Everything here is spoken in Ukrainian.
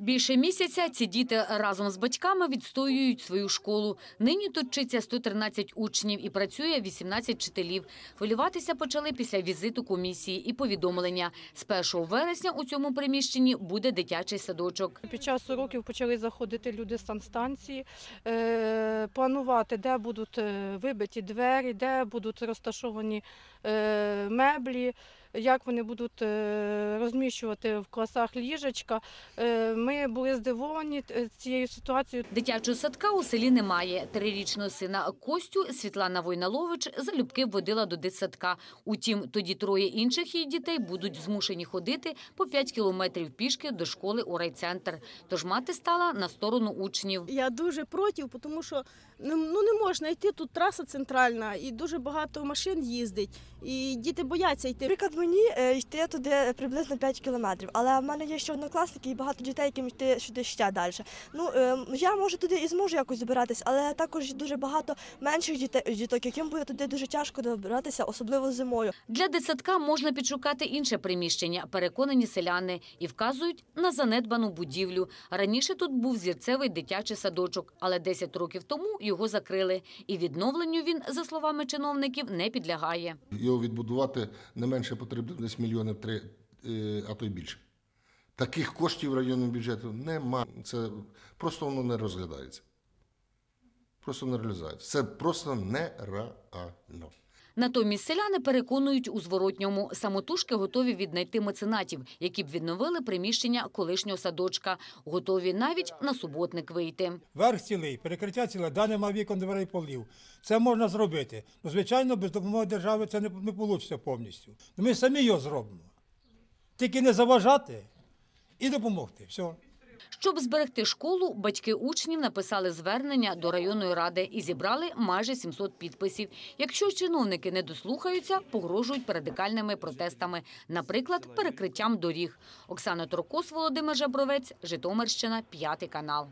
Більше місяця ці діти разом з батьками відстоюють свою школу. Нині тут вчиться 113 учнів і працює 18 вчителів. Хвилюватися почали після візиту комісії і повідомлення. З 1 вересня у цьому приміщенні буде дитячий садочок. Під час уроків почали заходити люди з санстанції, е, планувати, де будуть е, вибиті двері, де будуть розташовані е, меблі, як вони будуть е, розміщувати в класах ліжечка. Е, Ми були здивовані е, цією ситуацією. Дитячого садка у селі немає. Трирічного сина Костю Світлана Войналович залюбки водила до дитсадка. Утім, тоді троє інших її дітей будуть змушені ходити по 5 кілометрів пішки до школи у райцентр. Тож мати стала на сторону учнів. Я дуже проти, тому що ну, ну, не можна йти. Тут траса центральна і дуже багато машин їздить. І діти бояться йти. Наприклад, мені е, йти туди приблизно 5 кілометрів, але в мене є ще однокласники і багато дітей, яким йти сюди ще далі. Ну е, я може туди і зможу якось добиратись, але також дуже багато менших дітей, діток, яким буде туди дуже тяжко добиратися, особливо зимою. Для дитсадка можна підшукати інше приміщення, переконані селяни, і вказують на занедбану будівлю. Раніше тут був зірцевий дитячий садочок, але 10 років тому його закрили. І відновленню він, за словами чиновників, не підлягає. Його відбудувати не менше потрібно десь мільйонів три, е, а то й більше. Таких коштів районного бюджету нема. Це просто воно не розглядається. Просто не реалізується. Це просто нереально. Натомість селяни переконують у зворотньому. Самотужки готові віднайти меценатів, які б відновили приміщення колишнього садочка. Готові навіть на суботник вийти. Верх цілий, перекриття ціле, да нема вікон, дверей полів. Це можна зробити. Ну, звичайно, без допомоги держави це не, не вийде повністю. Ну, Ми самі його зробимо. Тільки не заважати і допомогти. Все. Щоб зберегти школу, батьки учнів написали звернення до районної ради і зібрали майже 700 підписів. Якщо чиновники не дослухаються, погрожують радикальними протестами, наприклад, перекриттям доріг. Оксана Торкос, Володимир Жабровець, Житомирщина, п'ятий канал.